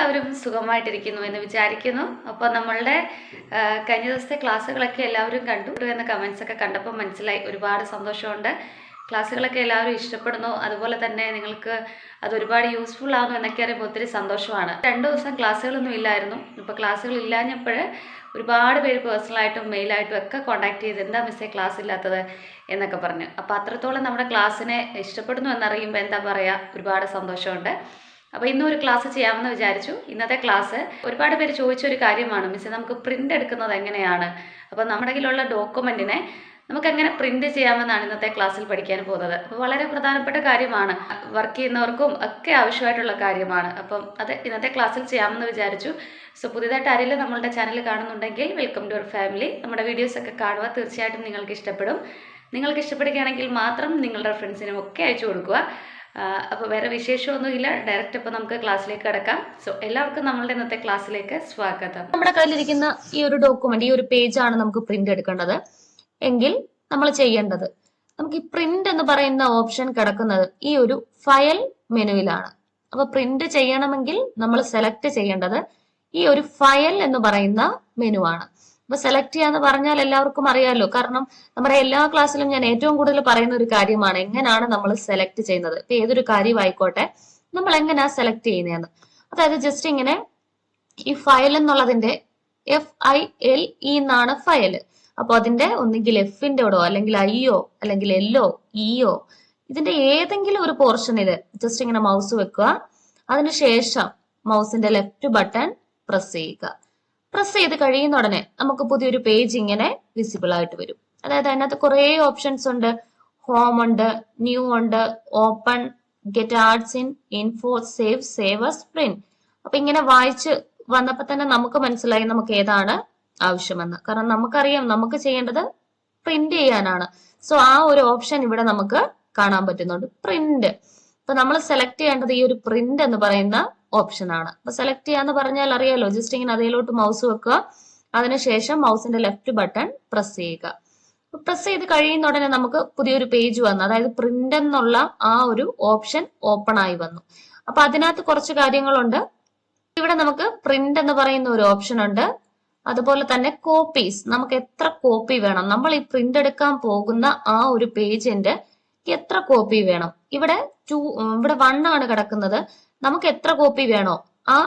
എല്ലാവരും സുഖമായിട്ടിരിക്കുന്നു എന്ന് വിചാരിക്കുന്നു. അപ്പോൾ നമ്മളുടെ കഴിഞ്ഞ ദിവസത്തെ ക്ലാസ്സുകളൊക്കെ എല്ലാവരും കണ്ടു എന്ന കമൻസൊക്കെ കണ്ടപ്പോൾ മനസ്സിലായി ഒരുപാട് സന്തോഷമുണ്ട്. ക്ലാസ്സുകളൊക്കെ എല്ലാവരും ഇഷ്ടപ്പെടുന്നു. അതുപോലെ തന്നെ നിങ്ങൾക്ക് അത് ഒരുപാട് യൂസ്ഫുൾ ആകുന്നു എന്നൊക്കെ അറിയുമ്പോൾ ഒത്തിരി സന്തോഷമാണ്. രണ്ട് ദിവസം ക്ലാസ്സുകളൊന്നും ഇല്ലായിരുന്നു. ഇപ്പോൾ ക്ലാസ്സുകൾ ഇല്ലാഞ്ഞപ്പോൾ ഒരുപാട് പേര് പേഴ്സണലായിട്ടും മെയിലായിട്ടും ഒക്കെ കോൺടാക്ട് ചെയ്ത് എന്താ മിസ്സേ ക്ലാസ് ഇല്ലാത്തത് എന്നൊക്കെ പറഞ്ഞു. അപ്പോൾ അത്രത്തോളം നമ്മുടെ ക്ലാസ്സിനെ ഇഷ്ടപ്പെടുന്നു എന്നറിയുമ്പോൾ എന്താ പറയുക ഒരുപാട് സന്തോഷമുണ്ട്. അപ്പോൾ ഇന്നും ഒരു ക്ലാസ് ചെയ്യാമെന്ന് വിചാരിച്ചു. ഇന്നത്തെ ക്ലാസ് ഒരുപാട് പേര് ചോദിച്ച ഒരു കാര്യമാണ്. മിസ് നമുക്ക് പ്രിന്റ് എടുക്കുന്നത് എങ്ങനെയാണ്? അപ്പോൾ നമ്മുടെ കയ്യിലുള്ള ഡോക്യുമെന്റിനെ നമുക്ക് എങ്ങനെ പ്രിന്റ് ചെയ്യാമെന്നാണ് ഇന്നത്തെ ക്ലാസ്സിൽ പഠിക്കാൻ പോകുന്നത്. അപ്പോൾ വളരെ പ്രധാനപ്പെട്ട കാര്യമാണ്. വർക്ക് ചെയ്യുന്നവർക്കും ഒക്കെ ആവശ്യമായിട്ടുള്ള കാര്യമാണ്. അപ്പം അത് ഇന്നത്തെ ക്ലാസ്സിൽ ചെയ്യാമെന്ന് വിചാരിച്ചു. സോ പുതിയതായിട്ട് ആരെങ്കിലും നമ്മളുടെ ചാനൽ കാണുന്നുണ്ടെങ്കിൽ വെൽക്കം ടു അവർ ഫാമിലി നമ്മുടെ വീഡിയോസ് ഒക്കെ കാണുക. തീർച്ചയായിട്ടും നിങ്ങൾക്ക് ഇഷ്ടപ്പെടും. നിങ്ങൾക്ക് ഇഷ്ടപ്പെടുകയാണെങ്കിൽ മാത്രം നിങ്ങളുടെ ഫ്രണ്ട്സിനും ഒക്കെ അയച്ചു കൊടുക്കുക. അപ്പോൾ വേറെ വിശേഷമൊന്നുമില്ല. ഡയറക്റ്റ് ഇപ്പോൾ നമുക്ക് ക്ലാസ്സിലേക്ക് കിടക്കാം. സോ എല്ലാവർക്കും നമ്മളുടെ ഇന്നത്തെ ക്ലാസ്സിലേക്ക് സ്വാഗതം. നമ്മുടെ കയ്യിലിരിക്കുന്ന ഈ ഒരു ഡോക്യുമെന്റ് ഈ ഒരു പേജ് ആണ് നമുക്ക് പ്രിന്റ് എടുക്കേണ്ടത്. എങ്കിൽ നമ്മൾ ചെയ്യേണ്ടത് നമുക്ക് ഈ പ്രിന്റ് എന്ന് പറയുന്ന ഓപ്ഷൻ കിടക്കുന്നത് ഈ ഒരു ഫയൽ മെനുവിലാണ്. അപ്പൊ പ്രിന്റ് ചെയ്യണമെങ്കിൽ നമ്മൾ സെലക്ട് ചെയ്യേണ്ടത് ഈ ഒരു ഫയൽ എന്ന് പറയുന്ന മെനു ആണ്. അപ്പൊ സെലക്ട് ചെയ്യാന്ന് പറഞ്ഞാൽ എല്ലാവർക്കും അറിയാമല്ലോ കാരണം നമ്മുടെ എല്ലാ ക്ലാസ്സിലും ഞാൻ ഏറ്റവും കൂടുതൽ പറയുന്ന ഒരു കാര്യമാണ് എങ്ങനെയാണ് നമ്മൾ സെലക്ട് ചെയ്യുന്നത്. ഇപ്പൊ ഏതൊരു കാര്യമായിക്കോട്ടെ നമ്മൾ എങ്ങനെയാ സെലക്ട് ചെയ്യുന്നതെന്ന് അതായത് ജസ്റ്റ് ഇങ്ങനെ ഈ ഫയൽ എന്നുള്ളതിന്റെ എഫ് ഐ എൽ ഇ എന്നാണ് ഫയൽ അപ്പൊ അതിന്റെ ഒന്നുകിൽ എഫിന്റെ ഓടോ അല്ലെങ്കിൽ ഐയോ അല്ലെങ്കിൽ എല്ലോ ഇയോ ഇതിന്റെ ഏതെങ്കിലും ഒരു പോർഷനിൽ ജസ്റ്റ് ഇങ്ങനെ മൗസ് വെക്കുക. അതിനുശേഷം മൗസിന്റെ ലെഫ്റ്റ് ബട്ടൺ പ്രസ് ചെയ്യുക. പ്രസ് ചെയ്ത് കഴിയുന്ന ഉടനെ നമുക്ക് പുതിയൊരു പേജ് ഇങ്ങനെ വിസിബിൾ ആയിട്ട് വരും. അതായത് അതിനകത്ത് കുറേ ഓപ്ഷൻസ് ഉണ്ട്. ഹോം ഉണ്ട് ന്യൂ ഉണ്ട് open get arts in info save save print അപ്പൊ ഇങ്ങനെ വായിച്ച് വന്നപ്പോ തന്നെ നമുക്ക് മനസ്സിലായി നമുക്ക് ഏതാണ് ആവശ്യമെന്ന്. കാരണം നമുക്കറിയാം നമുക്ക് ചെയ്യേണ്ടത് പ്രിന്റ് ചെയ്യാനാണ്. സോ ആ ഒരു ഓപ്ഷൻ ഇവിടെ നമുക്ക് കാണാൻ പറ്റുന്നുണ്ട്. പ്രിന്റ് അപ്പൊ നമ്മൾ സെലക്ട് ചെയ്യേണ്ടത് ഈ ഒരു പ്രിന്റ് എന്ന് പറയുന്ന ഓപ്ഷൻ ആണ്. അപ്പൊ സെലക്ട് ചെയ്യാന്ന് പറഞ്ഞാൽ അറിയാലോ ജസ്റ്റ് ഇങ്ങനെ അതിലോട്ട് മൗസ് വെക്കുക. അതിനുശേഷം മൗസിന്റെ ലെഫ്റ്റ് ബട്ടൺ പ്രസ് ചെയ്യുക. പ്രസ് ചെയ്ത് കഴിയുന്ന ഉടനെ നമുക്ക് പുതിയൊരു പേജ് വന്നു. അതായത് പ്രിന്റ് എന്നുള്ള ആ ഒരു ഓപ്ഷൻ ഓപ്പൺ ആയി വന്നു. അപ്പൊ അതിനകത്ത് കുറച്ച് കാര്യങ്ങളുണ്ട്. ഇവിടെ നമുക്ക് പ്രിന്റ് എന്ന് പറയുന്ന ഒരു ഓപ്ഷൻ ഉണ്ട്. അതുപോലെ തന്നെ കോപ്പീസ് നമുക്ക് എത്ര കോപ്പി വേണം? നമ്മൾ ഈ പ്രിന്റ് എടുക്കാൻ പോകുന്ന ആ ഒരു പേജിന്റെ എത്ര കോപ്പി വേണം? ഇവിടെ ടു ഇവിടെ വൺ ആണ് കിടക്കുന്നത്. നമുക്ക് എത്ര കോപ്പി വേണോ ആ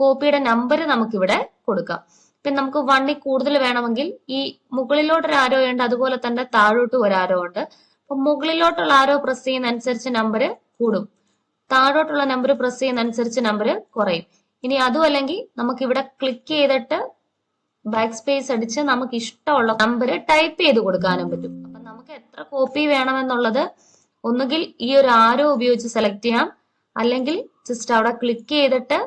കോപ്പിയുടെ നമ്പർ നമുക്ക് ഇവിടെ കൊടുക്കാം. പിന്നെ നമുക്ക് വണ്ണിൽ കൂടുതൽ വേണമെങ്കിൽ ഈ മുകളിലോട്ട് ഒരു ആരോ ഉണ്ട് അതുപോലെ തന്നെ താഴോട്ട് ഒരു ആരോ ഉണ്ട്. അപ്പൊ മുകളിലോട്ടുള്ള ആരോ പ്രസ് ചെയ്യുന്ന അനുസരിച്ച് നമ്പർ കൂടും. താഴോട്ടുള്ള നമ്പർ പ്രസ് ചെയ്യുന്ന അനുസരിച്ച് നമ്പർ കുറയും. ഇനി അതും അല്ലെങ്കിൽ നമുക്ക് ഇവിടെ ക്ലിക്ക് ചെയ്തിട്ട് ബാക്ക് സ്പേസ് അടിച്ച് നമുക്ക് ഇഷ്ടമുള്ള നമ്പർ ടൈപ്പ് ചെയ്ത് കൊടുക്കാനും പറ്റും. അപ്പൊ നമുക്ക് എത്ര കോപ്പി വേണമെന്നുള്ളത് ഒന്നുകിൽ ഈ ഒരു ആരോ ഉപയോഗിച്ച് സെലക്ട് ചെയ്യാം. അല്ലെങ്കിൽ ജസ്റ്റ് അവിടെ ക്ലിക്ക് ചെയ്തിട്ട്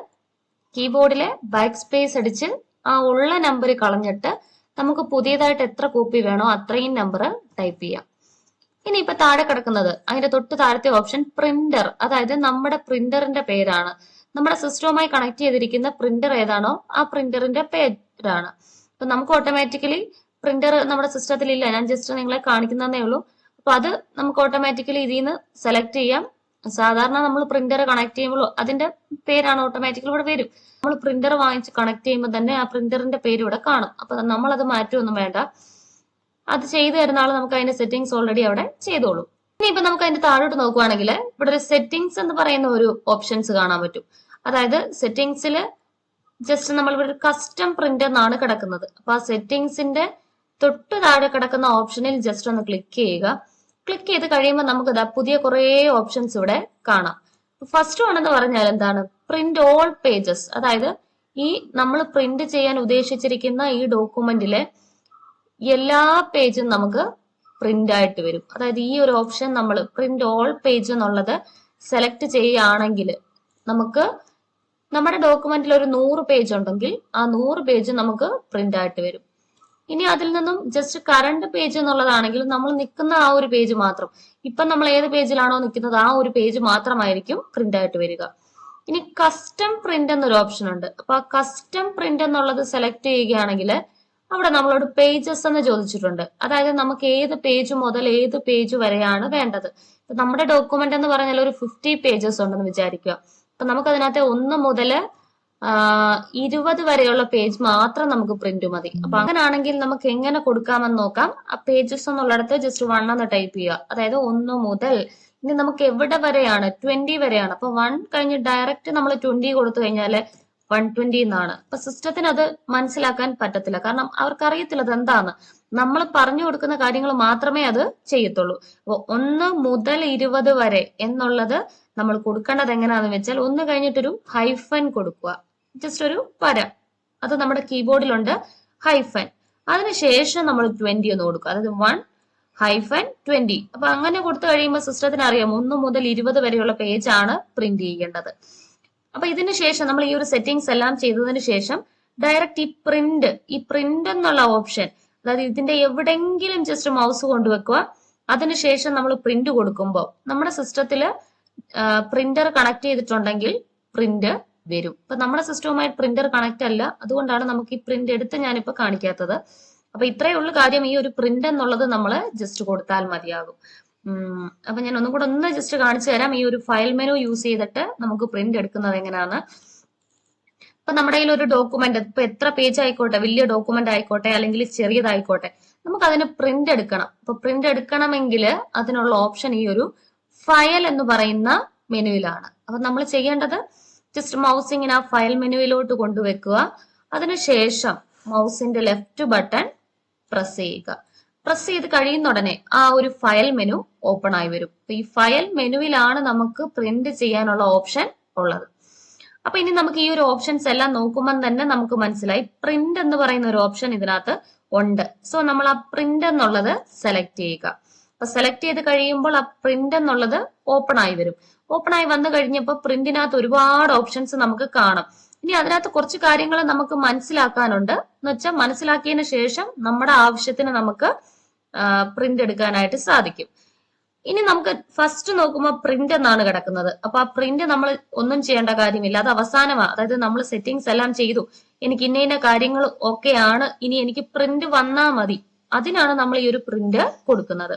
കീബോർഡിലെ ബാക്ക് സ്പേസ് അടിച്ച് ആ ഉള്ള നമ്പർ കളഞ്ഞിട്ട് നമുക്ക് പുതിയതായിട്ട് എത്ര കോപ്പി വേണോ അത്രയും നമ്പർ ടൈപ്പ് ചെയ്യാം. ഇനി ഇപ്പൊ താഴെ കിടക്കുന്നത് അതിന്റെ തൊട്ട് താഴത്തെ ഓപ്ഷൻ പ്രിന്റർ അതായത് നമ്മുടെ പ്രിന്ററിന്റെ പേരാണ്. നമ്മുടെ സിസ്റ്റവുമായി കണക്ട് ചെയ്തിരിക്കുന്ന പ്രിന്റർ ഏതാണോ ആ പ്രിന്ററിന്റെ പേരാണ്. അപ്പൊ നമുക്ക് ഓട്ടോമാറ്റിക്കലി പ്രിന്റർ നമ്മുടെ സിസ്റ്റത്തിൽ ഇല്ല ഞാൻ ജസ്റ്റ് നിങ്ങളെ കാണിക്കുന്നതേ ഉള്ളൂ. അപ്പൊ അത് നമുക്ക് ഓട്ടോമാറ്റിക്കലി ഇതിൽ നിന്ന് സെലക്ട് ചെയ്യാം. സാധാരണ നമ്മൾ പ്രിന്റർ കണക്ട് ചെയ്യുമ്പോൾ അതിന്റെ പേരാണ് ഓട്ടോമാറ്റിക്കലി ഇവിടെ വരും. നമ്മൾ പ്രിന്റർ വാങ്ങിച്ച് കണക്ട് ചെയ്യുമ്പോൾ തന്നെ ആ പ്രിന്ററിന്റെ പേര് ഇവിടെ കാണും. അപ്പൊ നമ്മൾ അത് മാറ്റമൊന്നും വേണ്ട. അത് ചെയ്തു തരുന്ന ആൾ നമുക്ക് അതിന്റെ സെറ്റിംഗ്സ് ഓൾറെഡി അവിടെ ചെയ്തോളൂ. ഇനി ഇപ്പൊ നമുക്ക് അതിന്റെ താഴോട്ട് നോക്കുവാണെങ്കിൽ ഇവിടെ ഒരു സെറ്റിംഗ്സ് എന്ന് പറയുന്ന ഒരു ഓപ്ഷൻസ് കാണാൻ പറ്റും. അതായത് സെറ്റിംഗ്സിൽ ജസ്റ്റ് നമ്മൾ ഇവിടെ ഒരു കസ്റ്റം പ്രിന്റ് എന്നാണ് കിടക്കുന്നത്. അപ്പൊ ആ സെറ്റിംഗ്സിന്റെ തൊട്ട് താഴെ കിടക്കുന്ന ഓപ്ഷനിൽ ജസ്റ്റ് ഒന്ന് ക്ലിക്ക് ചെയ്യുക. ക്ലിക്ക് ചെയ്ത് കഴിയുമ്പോൾ നമുക്ക് ഇതാ പുതിയ കുറേ ഓപ്ഷൻസ് ഇവിടെ കാണാം. ഫസ്റ്റ് വൺ എന്ന് പറഞ്ഞാൽ എന്താണ്? പ്രിന്റ് ഓൾ പേജസ് അതായത് ഈ നമ്മൾ പ്രിന്റ് ചെയ്യാൻ ഉദ്ദേശിച്ചിരിക്കുന്ന ഈ ഡോക്യുമെന്റിലെ എല്ലാ പേജും നമുക്ക് പ്രിന്റ് ആയിട്ട് വരും. അതായത് ഈ ഒരു ഓപ്ഷൻ നമ്മൾ പ്രിന്റ് ഓൾ പേജ് എന്നുള്ളത് സെലക്ട് ചെയ്യുകയാണെങ്കിൽ നമുക്ക് നമ്മുടെ ഡോക്യുമെന്റിൽ ഒരു നൂറ് പേജ് ഉണ്ടെങ്കിൽ ആ നൂറ് പേജ് നമുക്ക് പ്രിന്റ് ആയിട്ട് വരും. ഇനി അതിൽ നിന്നും ജസ്റ്റ് കറണ്ട് പേജ് എന്നുള്ളതാണെങ്കിൽ നമ്മൾ നിൽക്കുന്ന ആ ഒരു പേജ് മാത്രം. ഇപ്പൊ നമ്മൾ ഏത് പേജിലാണോ നിൽക്കുന്നത് ആ ഒരു പേജ് മാത്രമായിരിക്കും പ്രിന്റ് ആയിട്ട് വരിക. ഇനി കസ്റ്റം പ്രിന്റ് എന്നൊരു ഓപ്ഷൻ ഉണ്ട്. അപ്പൊ ആ കസ്റ്റം പ്രിന്റ് എന്നുള്ളത് സെലക്ട് ചെയ്യുകയാണെങ്കിൽ അവിടെ നമ്മളോട് പേജസ് എന്ന് ചോദിച്ചിട്ടുണ്ട്. അതായത് നമുക്ക് ഏത് പേജ് മുതൽ ഏത് പേജ് വരെയാണ് വേണ്ടത്. നമ്മുടെ ഡോക്യുമെന്റ് എന്ന് പറഞ്ഞാൽ ഒരു ഫിഫ്റ്റി പേജസ് ഉണ്ടെന്ന് വിചാരിക്കുക. അപ്പൊ നമുക്ക് അതിനകത്ത് ഒന്ന് മുതൽ ഇരുപത് വരെയുള്ള പേജ് മാത്രം നമുക്ക് പ്രിന്റ് മതി. അപ്പൊ അങ്ങനാണെങ്കിൽ നമുക്ക് എങ്ങനെ കൊടുക്കാമെന്ന് നോക്കാം. ആ പേജസ് എന്നുള്ളിടത്ത് ജസ്റ്റ് വൺ എന്ന് ടൈപ്പ് ചെയ്യുക. അതായത് ഒന്ന് മുതൽ ഇനി നമുക്ക് എവിടെ വരെയാണ്? ട്വന്റി വരെയാണ്. അപ്പൊ വൺ കഴിഞ്ഞ് ഡയറക്റ്റ് നമ്മൾ ട്വന്റി കൊടുത്തു കഴിഞ്ഞാൽ വൺ ട്വന്റി എന്നാണ്. അപ്പൊ സിസ്റ്റത്തിന് അത് മനസ്സിലാക്കാൻ പറ്റത്തില്ല. കാരണം അവർക്ക് അറിയത്തില്ല അത് എന്താന്ന്. നമ്മൾ പറഞ്ഞു കൊടുക്കുന്ന കാര്യങ്ങൾ മാത്രമേ അത് ചെയ്യത്തുള്ളൂ. അപ്പൊ ഒന്ന് മുതൽ ഇരുപത് വരെ എന്നുള്ളത് നമ്മൾ കൊടുക്കേണ്ടത് എങ്ങനെയാണെന്ന് വെച്ചാൽ ഒന്ന് കഴിഞ്ഞിട്ടൊരു ഹൈഫൻ കൊടുക്കുക. ജസ്റ്റ് ഒരു വര. അത് നമ്മുടെ കീബോർഡിലുണ്ട് ഹൈഫൻ അതിനുശേഷം നമ്മൾ ട്വന്റി ഒന്ന് കൊടുക്കുക അതായത് വൺ ഹൈഫൻ ട്വന്റി അപ്പൊ അങ്ങനെ കൊടുത്തു കഴിയുമ്പോൾ സിസ്റ്റത്തിന് അറിയാം ഒന്ന് മുതൽ ഇരുപത് വരെയുള്ള പേജ് ആണ് പ്രിന്റ് ചെയ്യേണ്ടത്. അപ്പൊ ഇതിനുശേഷം നമ്മൾ ഈ ഒരു സെറ്റിംഗ്സ് എല്ലാം ചെയ്തതിന് ശേഷം ഡയറക്റ്റ് ഈ പ്രിന്റ് ഈ പ്രിന്റ് എന്നുള്ള ഓപ്ഷൻ അതായത് ഇതിന്റെ എവിടെങ്കിലും ജസ്റ്റ് മൗസ് കൊണ്ടുവെക്കുക അതിനുശേഷം നമ്മൾ പ്രിന്റ് കൊടുക്കുമ്പോൾ നമ്മുടെ സിസ്റ്റത്തിൽ പ്രിന്റർ കണക്ട് ചെയ്തിട്ടുണ്ടെങ്കിൽ പ്രിന്റ് വരും. ഇപ്പൊ നമ്മുടെ സിസ്റ്റവുമായി പ്രിന്റർ കണക്ട് അല്ല. അതുകൊണ്ടാണ് നമുക്ക് ഈ പ്രിന്റ് എടുത്ത് ഞാനിപ്പോ കാണിക്കാത്തത്. അപ്പൊ ഇത്രയേ ഉള്ളൂ കാര്യം. ഈ ഒരു പ്രിന്റ് എന്നുള്ളത് നമ്മൾ ജസ്റ്റ് കൊടുത്താൽ മതിയാകും. അപ്പൊ ഞാൻ ഒന്നും കൂടെ ഒന്ന് ജസ്റ്റ് കാണിച്ചു തരാം. ഈ ഒരു ഫയൽ മെനു യൂസ് ചെയ്തിട്ട് നമുക്ക് പ്രിന്റ് എടുക്കുന്നത് എങ്ങനെയാണ്. ഇപ്പൊ നമ്മുടെ കയ്യിൽ ഒരു ഡോക്യുമെന്റ് ഇപ്പൊ എത്ര പേജ് ആയിക്കോട്ടെ വലിയ ഡോക്യുമെന്റ് ആയിക്കോട്ടെ അല്ലെങ്കിൽ ചെറിയതായിക്കോട്ടെ നമുക്ക് അതിന് പ്രിന്റ് എടുക്കണം. അപ്പൊ പ്രിന്റ് എടുക്കണമെങ്കിൽ അതിനുള്ള ഓപ്ഷൻ ഈ ഒരു ഫയൽ എന്ന് പറയുന്ന മെനുവിലാണ് അപ്പൊ നമ്മൾ ചെയ്യേണ്ടത് ജസ്റ്റ് മൗസ് ഇങ്ങനെ ആ ഫയൽ മെനുവിലോട്ട് കൊണ്ടുവെക്കുക. അതിനുശേഷം മൗസിന്റെ ലെഫ്റ്റ് ബട്ടൺ പ്രസ് ചെയ്യുക. പ്രസ് ചെയ്ത് കഴിയുന്ന ഉടനെ ആ ഒരു ഫയൽ മെനു ഓപ്പൺ ആയി വരും. അപ്പൊ ഈ ഫയൽ മെനുവിലാണ് നമുക്ക് പ്രിന്റ് ചെയ്യാനുള്ള ഓപ്ഷൻ ഉള്ളത്. അപ്പൊ ഇനി നമുക്ക് ഈ ഒരു ഓപ്ഷൻസ് എല്ലാം നോക്കുമ്പോൾ തന്നെ നമുക്ക് മനസ്സിലായി. പ്രിന്റ് എന്ന് പറയുന്ന ഒരു ഓപ്ഷൻ ഇതിനകത്ത് ഉണ്ട്. സോ നമ്മൾ ആ പ്രിന്റ് എന്നുള്ളത് സെലക്ട് ചെയ്യുക. അപ്പൊ സെലക്ട് ചെയ്ത് കഴിയുമ്പോൾ ആ പ്രിന്റ് എന്നുള്ളത് ഓപ്പൺ ആയി വരും. ഓപ്പൺ ആയി വന്നു കഴിഞ്ഞപ്പോൾ പ്രിന്റിനകത്ത് ഒരുപാട് ഓപ്ഷൻസ് നമുക്ക് കാണാം. ഇനി അതിനകത്ത് കുറച്ച് കാര്യങ്ങൾ നമുക്ക് മനസ്സിലാക്കാനുണ്ട്. എന്ന് വെച്ചാൽ മനസ്സിലാക്കിയതിന് ശേഷം നമ്മുടെ ആവശ്യത്തിന് നമുക്ക് പ്രിന്റ് എടുക്കാനായിട്ട് സാധിക്കും. ഇനി നമുക്ക് ഫസ്റ്റ് നോക്കുമ്പോൾ പ്രിന്റ് എന്നാണ് കിടക്കുന്നത്. അപ്പൊ ആ പ്രിന്റ് നമ്മൾ ഒന്നും ചെയ്യേണ്ട കാര്യമില്ല. അത് അവസാനമാണ് അതായത് നമ്മൾ സെറ്റിംഗ്സ് എല്ലാം ചെയ്തു. എനിക്ക് ഇന്ന ഇന്ന കാര്യങ്ങൾ ഒക്കെയാണ് ഇനി എനിക്ക് പ്രിന്റ് വന്നാൽ മതി. അതിനാണ് നമ്മൾ ഈ ഒരു പ്രിന്റ് കൊടുക്കുന്നത്.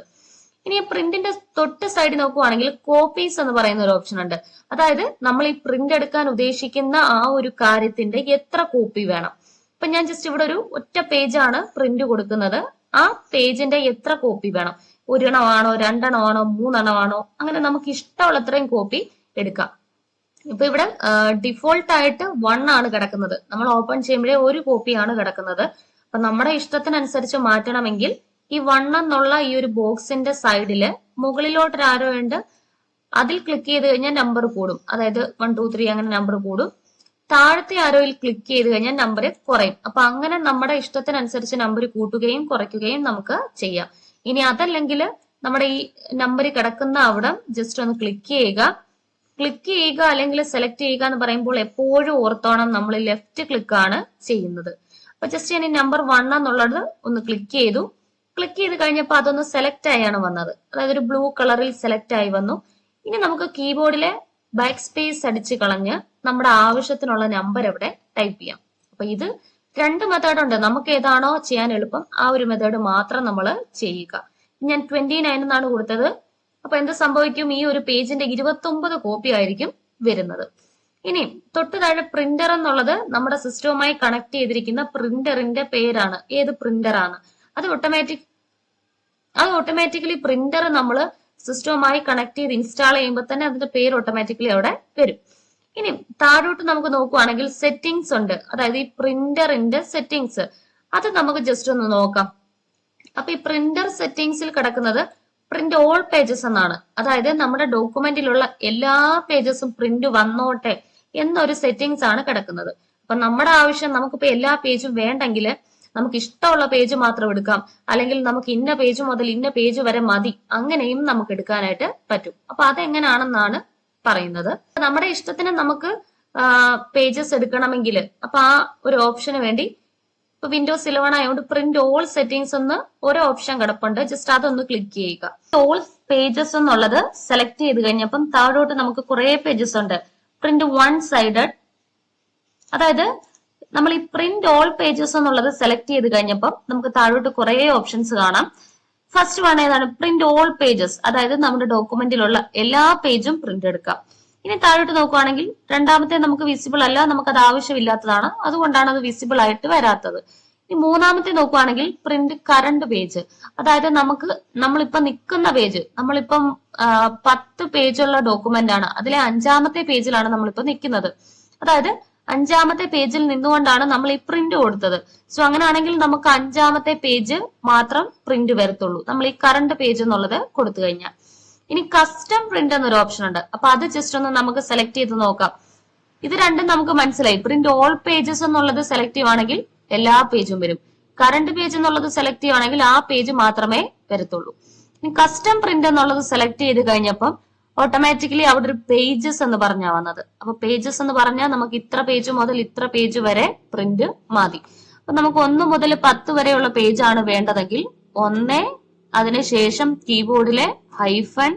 ഇനി പ്രിന്റിന്റെ തൊട്ട് സൈഡ് നോക്കുവാണെങ്കിൽ കോപ്പീസ് എന്ന് പറയുന്ന ഒരു ഓപ്ഷൻ ഉണ്ട്. അതായത് നമ്മൾ ഈ പ്രിന്റ് എടുക്കാൻ ഉദ്ദേശിക്കുന്ന ആ ഒരു കാര്യത്തിന്റെ എത്ര കോപ്പി വേണം. ഇപ്പൊ ഞാൻ ജസ്റ്റ് ഇവിടെ ഒരു ഒറ്റ പേജാണ് പ്രിന്റ് കൊടുക്കുന്നത്. ആ പേജിന്റെ എത്ര കോപ്പി വേണം? ഒരെണ്ണമാണോ രണ്ടെണ്ണമാണോ മൂന്നെണ്ണമാണോ അങ്ങനെ നമുക്ക് ഇഷ്ടമുള്ള അത്രയും കോപ്പി എടുക്കാം. ഇപ്പൊ ഇവിടെ ഡിഫോൾട്ട് ആയിട്ട് വൺ ആണ് കിടക്കുന്നത്. നമ്മൾ ഓപ്പൺ ചെയ്യുമ്പോഴേ ഒരു കോപ്പിയാണ് കിടക്കുന്നത്. അപ്പൊ നമ്മുടെ ഇഷ്ടത്തിനനുസരിച്ച് മാറ്റണമെങ്കിൽ ഈ വൺ എന്നുള്ള ഈ ഒരു ബോക്സിന്റെ സൈഡിൽ മുകളിലോട്ട് ആരോ ഉണ്ട്. അതിൽ ക്ലിക്ക് ചെയ്ത് കഴിഞ്ഞാൽ നമ്പർ കൂടും. അതായത് വൺ ടു ത്രീ അങ്ങനെ നമ്പർ കൂടും. താഴത്തെ ആരോയിൽ ക്ലിക്ക് ചെയ്ത് കഴിഞ്ഞാൽ നമ്പർ കുറയും. അപ്പൊ അങ്ങനെ നമ്മുടെ ഇഷ്ടത്തിനനുസരിച്ച് നമ്പർ കൂട്ടുകയും കുറയ്ക്കുകയും നമുക്ക് ചെയ്യാം. ഇനി അതല്ലെങ്കിൽ നമ്മുടെ ഈ നമ്പർ കിടക്കുന്ന അവിടെ ജസ്റ്റ് ഒന്ന് ക്ലിക്ക് ചെയ്യുക. ക്ലിക്ക് ചെയ്യുക അല്ലെങ്കിൽ സെലക്ട് ചെയ്യുക എന്ന് പറയുമ്പോൾ എപ്പോഴും ഓർത്തോണം നമ്മൾ ലെഫ്റ്റ് ക്ലിക്ക് ആണ് ചെയ്യുന്നത്. അപ്പൊ ജസ്റ്റ് ഞാൻ ഈ നമ്പർ വൺ എന്നുള്ളത് ഒന്ന് ക്ലിക്ക് ചെയ്തു. ക്ലിക്ക് ചെയ്ത് കഴിഞ്ഞപ്പോൾ അതൊന്ന് സെലക്ട് ആയാണ് വന്നത്. അതായത് ഒരു ബ്ലൂ കളറിൽ സെലക്ട് ആയി വന്നു. ഇനി നമുക്ക് കീബോർഡിലെ ബാക്ക് സ്പേസ് അടിച്ച് കളഞ്ഞ് നമ്മുടെ ആവശ്യത്തിനുള്ള നമ്പർ അവിടെ ടൈപ്പ് ചെയ്യാം. അപ്പൊ ഇത് രണ്ട് മെത്തേഡ് ഉണ്ട്. നമുക്ക് ഏതാണോ ചെയ്യാൻ എളുപ്പം ആ ഒരു മെത്തേഡ് മാത്രം നമ്മൾ ചെയ്യുക. ഞാൻ ട്വന്റി നയൻ എന്നാണ് കൊടുത്തത്. അപ്പൊ എന്ത് സംഭവിക്കും? ഈ ഒരു പേജിന്റെ ഇരുപത്തി ഒമ്പത് കോപ്പി ആയിരിക്കും വരുന്നത്. ഇനി തൊട്ട് താഴെ പ്രിന്റർ എന്നുള്ളത് നമ്മുടെ സിസ്റ്റവുമായി കണക്ട് ചെയ്തിരിക്കുന്ന പ്രിന്ററിന്റെ പേരാണ്. ഏത് പ്രിന്റർ ആണ്? അത് ഓട്ടോമാറ്റിക് അത് ഓട്ടോമാറ്റിക്കലി പ്രിന്റർ നമ്മൾ സിസ്റ്റവുമായി കണക്ട് ചെയ്ത് ഇൻസ്റ്റാൾ ചെയ്യുമ്പോൾ തന്നെ അതിന്റെ പേര് ഓട്ടോമാറ്റിക്കലി അവിടെ വരും. ഇനി താഴോട്ട് നമുക്ക് നോക്കുവാണെങ്കിൽ സെറ്റിംഗ്സ് ഉണ്ട്. അതായത് ഈ പ്രിന്ററിന്റെ സെറ്റിംഗ്സ് അത് നമുക്ക് ജസ്റ്റ് ഒന്ന് നോക്കാം. അപ്പൊ ഈ പ്രിന്റർ സെറ്റിംഗ്സിൽ കിടക്കുന്നത് പ്രിന്റ് ഓൾ പേജസ് എന്നാണ്. അതായത് നമ്മുടെ ഡോക്യുമെന്റിലുള്ള എല്ലാ പേജസും പ്രിന്റ് വന്നോട്ടെ എന്നൊരു സെറ്റിംഗ്സ് ആണ് കിടക്കുന്നത്. അപ്പൊ നമ്മുടെ ആവശ്യം നമുക്കിപ്പോ എല്ലാ പേജും വേണ്ടെങ്കിൽ നമുക്ക് ഇഷ്ടമുള്ള പേജ് മാത്രം എടുക്കാം. അല്ലെങ്കിൽ നമുക്ക് ഇന്ന പേജ് മുതൽ ഇന്ന പേജ് വരെ മതി. അങ്ങനെയും നമുക്ക് എടുക്കാനായിട്ട് പറ്റും. അപ്പൊ അതെങ്ങനെയാണെന്നാണ് പറയുന്നത്. നമ്മുടെ ഇഷ്ടത്തിന് നമുക്ക് പേജസ് എടുക്കണമെങ്കിൽ അപ്പൊ ആ ഒരു ഓപ്ഷന് വേണ്ടി ഇപ്പൊ വിൻഡോസ് ഇലവൺ ആയതുകൊണ്ട് പ്രിന്റ് ഓൾ സെറ്റിംഗ്സ് എന്ന് ഒരു ഓപ്ഷൻ കിടപ്പുണ്ട്. ജസ്റ്റ് അതൊന്ന് ക്ലിക്ക് ചെയ്യുക. ഓൾ പേജസ് എന്നുള്ളത് സെലക്ട് ചെയ്ത് കഴിഞ്ഞപ്പം താഴോട്ട് നമുക്ക് കുറെ പേജസ് ഉണ്ട്. പ്രിന്റ് വൺ സൈഡഡ് അതായത് നമ്മൾ ഈ പ്രിന്റ് ഓൾ പേജസ് എന്നുള്ളത് സെലക്ട് ചെയ്ത് കഴിഞ്ഞപ്പോൾ നമുക്ക് താഴോട്ട് കുറെ ഓപ്ഷൻസ് കാണാം. ഫസ്റ്റ് വൺ ഏതാണ്? പ്രിന്റ് ഓൾ പേജസ് അതായത് നമ്മുടെ ഡോക്യുമെന്റിലുള്ള എല്ലാ പേജും പ്രിന്റ് എടുക്കാം. ഇനി താഴോട്ട് നോക്കുവാണെങ്കിൽ രണ്ടാമത്തെ നമുക്ക് വിസിബിൾ അല്ല നമുക്ക് അത് ആവശ്യമില്ലാത്തതാണ്. അതുകൊണ്ടാണ് അത് വിസിബിൾ ആയിട്ട് വരാത്തത്. ഇനി മൂന്നാമത്തെ നോക്കുവാണെങ്കിൽ പ്രിന്റ് കറണ്ട് പേജ് അതായത് നമുക്ക് നമ്മളിപ്പോ നിൽക്കുന്ന പേജ് നമ്മളിപ്പം പത്ത് പേജുള്ള ഡോക്യുമെന്റ് ആണ്. അതിലെ അഞ്ചാമത്തെ പേജിലാണ് നമ്മളിപ്പോ നിൽക്കുന്നത്. അതായത് അഞ്ചാമത്തെ പേജിൽ നിന്നുകൊണ്ടാണ് നമ്മൾ ഈ പ്രിന്റ് കൊടുത്തത്. സോ അങ്ങനെയാണെങ്കിൽ നമുക്ക് അഞ്ചാമത്തെ പേജ് മാത്രം പ്രിന്റ് വരത്തുള്ളൂ. നമ്മൾ ഈ കറണ്ട് പേജ് എന്നുള്ളത് കൊടുത്തു കഴിഞ്ഞാൽ. ഇനി കസ്റ്റം പ്രിന്റ് എന്നൊരു ഓപ്ഷൻ ഉണ്ട്. അപ്പൊ അത് ജസ്റ്റ് ഒന്ന് നമുക്ക് സെലക്ട് ചെയ്ത് നോക്കാം. ഇത് രണ്ടും നമുക്ക് മനസ്സിലായി. പ്രിന്റ് ഓൾ പേജസ് എന്നുള്ളത് സെലക്ട് ചെയ്യുവാണെങ്കിൽ എല്ലാ പേജും വരും. കറണ്ട് പേജ് എന്നുള്ളത് സെലക്ട് ചെയ്യുവാണെങ്കിൽ ആ പേജ് മാത്രമേ വരത്തുള്ളൂ. ഇനി കസ്റ്റം പ്രിന്റ് എന്നുള്ളത് സെലക്ട് ചെയ്ത് കഴിഞ്ഞപ്പം ഓട്ടോമാറ്റിക്കലി അവിടെ ഒരു പേജസ് എന്ന് പറഞ്ഞാ വന്നത്. അപ്പൊ പേജസ് എന്ന് പറഞ്ഞാൽ നമുക്ക് ഇത്ര പേജ് മുതൽ ഇത്ര പേജ് വരെ പ്രിന്റ് മതി. അപ്പൊ നമുക്ക് ഒന്ന് മുതൽ പത്ത് വരെയുള്ള പേജ് ആണ് വേണ്ടതെങ്കിൽ ഒന്ന് അതിനുശേഷം കീബോർഡിലെ ഹൈഫൺ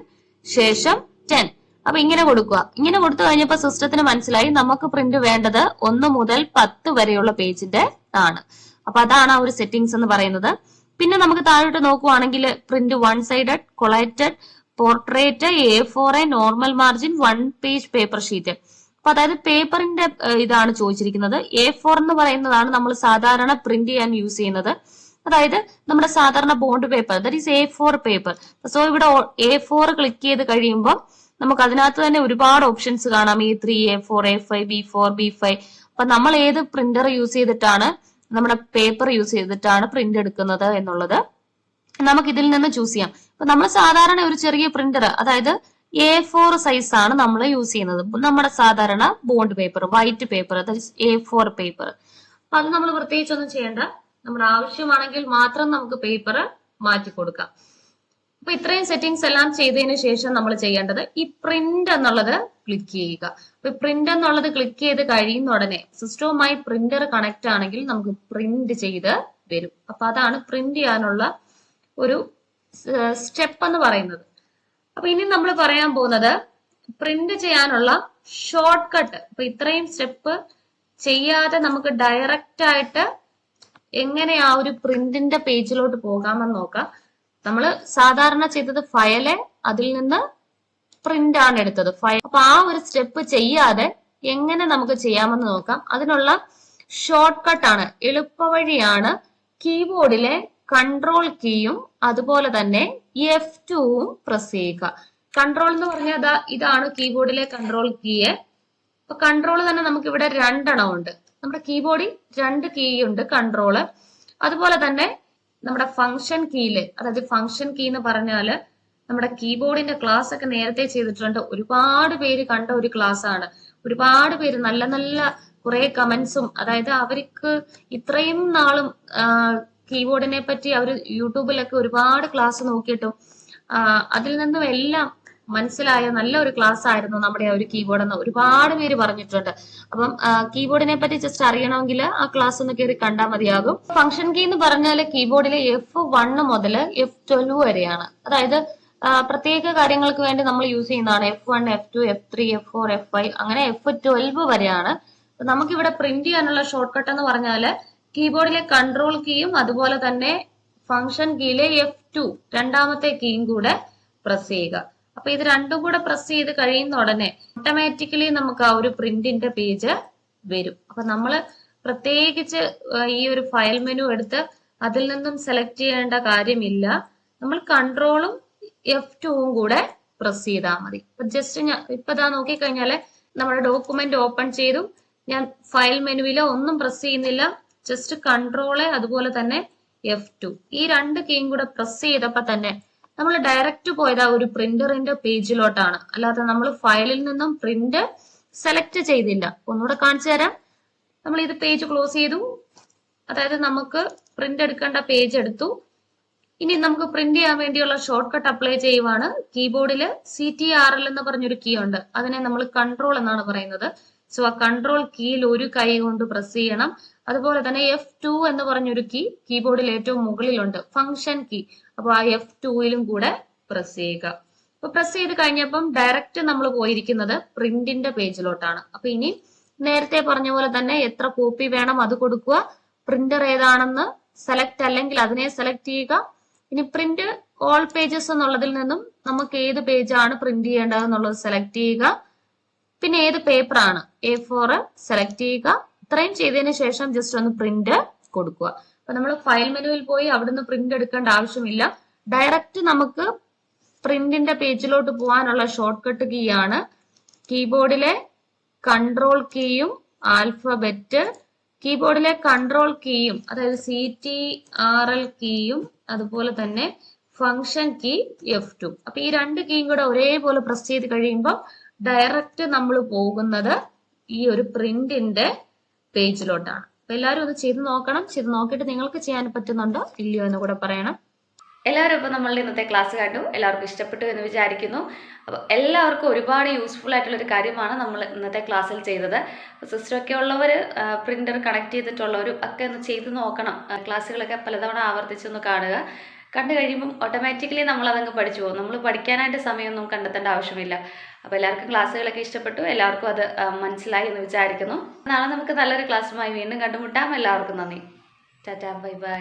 ശേഷം ടെൻ അപ്പൊ ഇങ്ങനെ കൊടുക്കുക. ഇങ്ങനെ കൊടുത്തു കഴിഞ്ഞപ്പോ സിസ്റ്റത്തിന് മനസ്സിലായി നമുക്ക് പ്രിന്റ് വേണ്ടത് ഒന്ന് മുതൽ പത്ത് വരെയുള്ള പേജിന്റെ ആണ്. അപ്പൊ അതാണ് ആ ഒരു സെറ്റിംഗ്സ് എന്ന് പറയുന്നത്. പിന്നെ നമുക്ക് താഴോട്ട് നോക്കുവാണെങ്കിൽ print one sided collated portrait A four a normal margin one page paper sheet അപ്പൊ അതായത് പേപ്പറിന്റെ ഇതാണ് ചോദിച്ചിരിക്കുന്നത്. എ ഫോർ എന്ന് പറയുന്നതാണ് നമ്മൾ സാധാരണ പ്രിന്റ് ചെയ്യാൻ യൂസ് ചെയ്യുന്നത്. അതായത് നമ്മുടെ സാധാരണ bond paper that is A four paper so ഇവിടെ എ ഫോർ ക്ലിക്ക് ചെയ്ത് കഴിയുമ്പോൾ നമുക്ക് അതിനകത്ത് തന്നെ ഒരുപാട് ഓപ്ഷൻസ് കാണാം. A three A four A five B four B five അപ്പൊ നമ്മൾ ഏത് പ്രിന്റർ യൂസ് ചെയ്തിട്ടാണ് നമ്മുടെ പേപ്പർ യൂസ് ചെയ്തിട്ടാണ് പ്രിന്റ് എടുക്കുന്നത് എന്നുള്ളത്. നമുക്ക് ഇതിൽ നിന്ന് ചൂസ് ചെയ്യാം. ഇപ്പൊ നമ്മൾ സാധാരണ ഒരു ചെറിയ പ്രിന്റർ അതായത് എ ഫോർ സൈസ് ആണ് നമ്മൾ യൂസ് ചെയ്യുന്നത്. നമ്മുടെ സാധാരണ ബോണ്ട് പേപ്പർ വൈറ്റ് പേപ്പർ അതായത് എ ഫോർ പേപ്പർ അപ്പൊ അത് നമ്മൾ പ്രത്യേകിച്ച് ഒന്നും ചെയ്യേണ്ട. നമ്മുടെ ആവശ്യമാണെങ്കിൽ മാത്രം നമുക്ക് പേപ്പർ മാറ്റി കൊടുക്കാം. അപ്പൊ ഇത്രയും സെറ്റിംഗ്സ് എല്ലാം ചെയ്തതിന് ശേഷം നമ്മൾ ചെയ്യേണ്ടത് ഈ പ്രിന്റ് എന്നുള്ളത് ക്ലിക്ക് ചെയ്യുക. അപ്പൊ പ്രിന്റ് എന്നുള്ളത് ക്ലിക്ക് ചെയ്ത് കഴിയുന്ന ഉടനെ സിസ്റ്റവുമായി പ്രിന്റർ കണക്ട് ആണെങ്കിൽ നമുക്ക് പ്രിന്റ് ചെയ്ത് വരും. അപ്പൊ അതാണ് പ്രിന്റ് ചെയ്യാനുള്ള ഒരു സ്റ്റെപ്പ് എന്ന് പറയുന്നത്. അപ്പൊ ഇനി നമ്മൾ പറയാൻ പോകുന്നത് പ്രിന്റ് ചെയ്യാനുള്ള ഷോർട്ട് കട്ട് അപ്പൊ ഇത്രയും സ്റ്റെപ്പ് ചെയ്യാതെ നമുക്ക് ഡയറക്റ്റ് ആയിട്ട് എങ്ങനെ ആ ഒരു പ്രിന്റിന്റെ പേജിലോട്ട് പോകാമെന്ന് നോക്കാം. നമ്മൾ സാധാരണ ചെയ്തത് ഫയൽ അതിൽ നിന്ന് പ്രിന്റ് ആണ് എടുത്തത്. ഫയൽ അപ്പൊ ആ ഒരു സ്റ്റെപ്പ് ചെയ്യാതെ എങ്ങനെ നമുക്ക് ചെയ്യാമെന്ന് നോക്കാം. അതിനുള്ള ഷോർട്ട് കട്ട് ആണ് എളുപ്പവഴിയാണ് കീബോർഡിലെ കൺട്രോൾ കീയും അതുപോലെ തന്നെ എഫ് ടുവും പ്രസ് ചെയ്യുക. കൺട്രോൾ എന്ന് പറഞ്ഞാൽ അതാ ഇതാണ് കീബോർഡിലെ കൺട്രോൾ കീയെ അപ്പൊ കൺട്രോൾ തന്നെ നമുക്ക് ഇവിടെ രണ്ടെണ്ണം ഉണ്ട്. നമ്മുടെ കീബോർഡിൽ രണ്ട് കീ ഉണ്ട് കൺട്രോൾ അതുപോലെ തന്നെ നമ്മുടെ ഫംഗ്ഷൻ കീയിൽ അതായത് ഫംഗ്ഷൻ കീ എന്ന് പറഞ്ഞാൽ നമ്മുടെ കീബോർഡിന്റെ ക്ലാസ് ഒക്കെ നേരത്തെ ചെയ്തിട്ടുണ്ട്. ഒരുപാട് പേര് കണ്ട ഒരു ക്ലാസ് ആണ്. ഒരുപാട് പേര് നല്ല നല്ല കുറെ കമന്റ്സും അതായത് അവർക്ക് ഇത്രയും നാളും കീബോർഡിനെ പറ്റി അവർ യൂട്യൂബിലൊക്കെ ഒരുപാട് ക്ലാസ് നോക്കിയിട്ടും അതിൽ നിന്നും എല്ലാം മനസ്സിലായ നല്ല ഒരു ക്ലാസ് ആയിരുന്നു നമ്മുടെ ഒരു കീബോർഡ് എന്ന് ഒരുപാട് പേര് പറഞ്ഞിട്ടുണ്ട്. അപ്പം കീബോർഡിനെ പറ്റി ജസ്റ്റ് അറിയണമെങ്കിൽ ആ ക്ലാസ് ഒന്ന് കയറി കണ്ടാൽ മതിയാകും. ഫംഗ്ഷൻ കീ എന്ന് പറഞ്ഞാൽ കീബോർഡിലെ എഫ് വണ് മുതൽ എഫ് ട്വൽവ് വരെയാണ്. അതായത് പ്രത്യേക കാര്യങ്ങൾക്ക് വേണ്ടി നമ്മൾ യൂസ് ചെയ്യുന്നതാണ് F one F two F three F four F five അങ്ങനെ എഫ് ട്വൽവ് വരെയാണ്. നമുക്കിവിടെ പ്രിന്റ് ചെയ്യാനുള്ള ഷോർട്ട് കട്ട് എന്ന് പറഞ്ഞാൽ കീബോർഡിലെ കൺട്രോൾ കീയും അതുപോലെ തന്നെ ഫംഗ്ഷൻ കീയിലെ എഫ് ടു രണ്ടാമത്തെ കീയും കൂടെ പ്രസ് ചെയ്യുക. അപ്പൊ ഇത് രണ്ടും കൂടെ പ്രസ് ചെയ്ത് കഴിയുന്ന ഉടനെ ഓട്ടോമാറ്റിക്കലി നമുക്ക് ആ ഒരു പ്രിന്റിന്റെ പേജ് വരും. അപ്പൊ നമ്മൾ പ്രത്യേകിച്ച് ഈ ഒരു ഫയൽ മെനു എടുത്ത് അതിൽ നിന്നും സെലക്ട് ചെയ്യേണ്ട കാര്യമില്ല. നമ്മൾ കൺട്രോളും എഫ് ടുവും കൂടെ പ്രസ് ചെയ്താൽ മതി. ഇപ്പൊ ജസ്റ്റ് ഞാൻ ഇപ്പൊ ഇതാ നോക്കിക്കഴിഞ്ഞാൽ നമ്മുടെ ഡോക്യുമെന്റ് ഓപ്പൺ ചെയ്തു. ഞാൻ ഫയൽ മെനുവിലോ ഒന്നും പ്രസ് ചെയ്യുന്നില്ല. ജസ്റ്റ് കൺട്രോൾ അതുപോലെ തന്നെ എഫ് ടു ഈ രണ്ട് കീയും കൂടെ പ്രസ് ചെയ്തപ്പോ തന്നെ നമ്മൾ ഡയറക്റ്റ് പോയത് ആ ഒരു പ്രിന്ററിന്റെ പേജിലോട്ടാണ് അല്ലാതെ നമ്മൾ ഫയലിൽ നിന്നും പ്രിന്റ് സെലക്ട് ചെയ്തില്ല. ഒന്നുകൂടെ കാണിച്ചു തരാം. നമ്മൾ ഇത് പേജ് ക്ലോസ് ചെയ്തു. അതായത് നമുക്ക് പ്രിന്റ് എടുക്കേണ്ട പേജ് എടുത്തു. ഇനി നമുക്ക് പ്രിന്റ് ചെയ്യാൻ വേണ്ടിയുള്ള ഷോർട്ട് കട്ട് അപ്ലൈ ചെയ്യുവാണ് കീബോർഡിൽ സി ടി ആർ എൽ എന്ന് പറഞ്ഞൊരു കീ ഉണ്ട്. അതിനെ നമ്മൾ കൺട്രോൾ എന്നാണ് പറയുന്നത്. സോ ആ കൺട്രോൾ കീയിൽ ഒരു കൈ കൊണ്ട് പ്രസ് ചെയ്യണം. അതുപോലെ തന്നെ എഫ് ടു എന്ന് പറഞ്ഞൊരു കീ കീബോർഡിൽ ഏറ്റവും മുകളിലുണ്ട്. ഫംഗ്ഷൻ കീ അപ്പോൾ ആ എഫ് ടുയിലും കൂടെ പ്രസ് ചെയ്യുക. അപ്പൊ പ്രസ് ചെയ്ത് കഴിഞ്ഞപ്പം ഡയറക്റ്റ് നമ്മൾ പോയിരിക്കുന്നത് പ്രിന്റിന്റെ പേജിലോട്ടാണ് അപ്പൊ ഇനി നേരത്തെ പറഞ്ഞ പോലെ തന്നെ എത്ര കോപ്പി വേണം അത് കൊടുക്കുക. പ്രിന്റർ ഏതാണെന്ന് സെലക്ട് അല്ലെങ്കിൽ അതിനെ സെലക്ട് ചെയ്യുക. ഇനി പ്രിന്റ് ഓൾ പേജസ് എന്നുള്ളതിൽ നിന്നും നമുക്ക് ഏത് പേജാണ് പ്രിന്റ് ചെയ്യേണ്ടത് എന്നുള്ളത് സെലക്ട് ചെയ്യുക. പിന്നെ ഏത് പേപ്പറാണ് എ ഫോർ സെലക്ട് ചെയ്യുക. ഇത്രയും ചെയ്തതിന് ശേഷം ജസ്റ്റ് ഒന്ന് പ്രിന്റ് കൊടുക്കുക. അപ്പൊ നമ്മൾ ഫയൽ മെനുവിൽ പോയി അവിടുന്ന് പ്രിന്റ് എടുക്കേണ്ട ആവശ്യമില്ല. ഡയറക്റ്റ് നമുക്ക് പ്രിന്റിന്റെ പേജിലോട്ട് പോകാനുള്ള ഷോർട്ട് കട്ട് കീ ആണ്. കീബോർഡിലെ കൺട്രോൾ കീയും ആൽഫബറ്റ് കീബോർഡിലെ കൺട്രോൾ കീയും അതായത് സി ടി ആർ എൽ കീയും അതുപോലെ തന്നെ ഫംഗ്ഷൻ കീ എഫ് ടു അപ്പൊ ഈ രണ്ട് കീയും കൂടെ ഒരേപോലെ പ്രസ് ചെയ്ത് കഴിയുമ്പോൾ ഡയറക്റ്റ് നമ്മൾ പോകുന്നത് ഈ ഒരു പ്രിന്റിന്റെ പേജിലോട്ടാണ്. അപ്പൊ എല്ലാവരും ഒന്ന് ചെയ്ത് നോക്കണം. ചെയ്ത് നോക്കിയിട്ട് നിങ്ങൾക്ക് ചെയ്യാൻ പറ്റുന്നുണ്ടോ? ഇല്ലയോ എന്ന് കൂടെ പറയണം. എല്ലാവരും ഇപ്പോൾ നമ്മളുടെ ഇന്നത്തെ ക്ലാസ് കണ്ടു. എല്ലാവർക്കും ഇഷ്ടപ്പെട്ടു എന്ന് വിചാരിക്കുന്നു. അപ്പോൾ എല്ലാവർക്കും ഒരുപാട് യൂസ്ഫുൾ ആയിട്ടുള്ള ഒരു കാര്യമാണ് നമ്മൾ ഇന്നത്തെ ക്ലാസ്സിൽ ചെയ്തത്. സിസ്റ്ററൊക്കെ ഉള്ളവർ പ്രിന്റർ കണക്ട് ചെയ്തിട്ടുള്ളവരും ഒക്കെ ഒന്ന് ചെയ്ത് നോക്കണം. ക്ലാസ്സുകളൊക്കെ പലതവണ ആവർത്തിച്ചൊന്ന് കാണുക. കണ്ടു കഴിയുമ്പം ഓട്ടോമാറ്റിക്കലി നമ്മൾ അതങ്ങ് പഠിച്ചു പോകും. നമ്മൾ പഠിക്കാനായിട്ട് സമയമൊന്നും കണ്ടെത്തേണ്ട ആവശ്യമില്ല. അപ്പോൾ എല്ലാവർക്കും ക്ലാസ്സുകളൊക്കെ ഇഷ്ടപ്പെട്ടു. എല്ലാവർക്കും അത് മനസ്സിലായി എന്ന് വിചാരിക്കുന്നു. നാളെ നമുക്ക് നല്ലൊരു ക്ലാസ്സുമായി വീണ്ടും കണ്ടുമുട്ടാം. എല്ലാവർക്കും നന്ദി. ടാറ്റാ ബൈ ബൈ.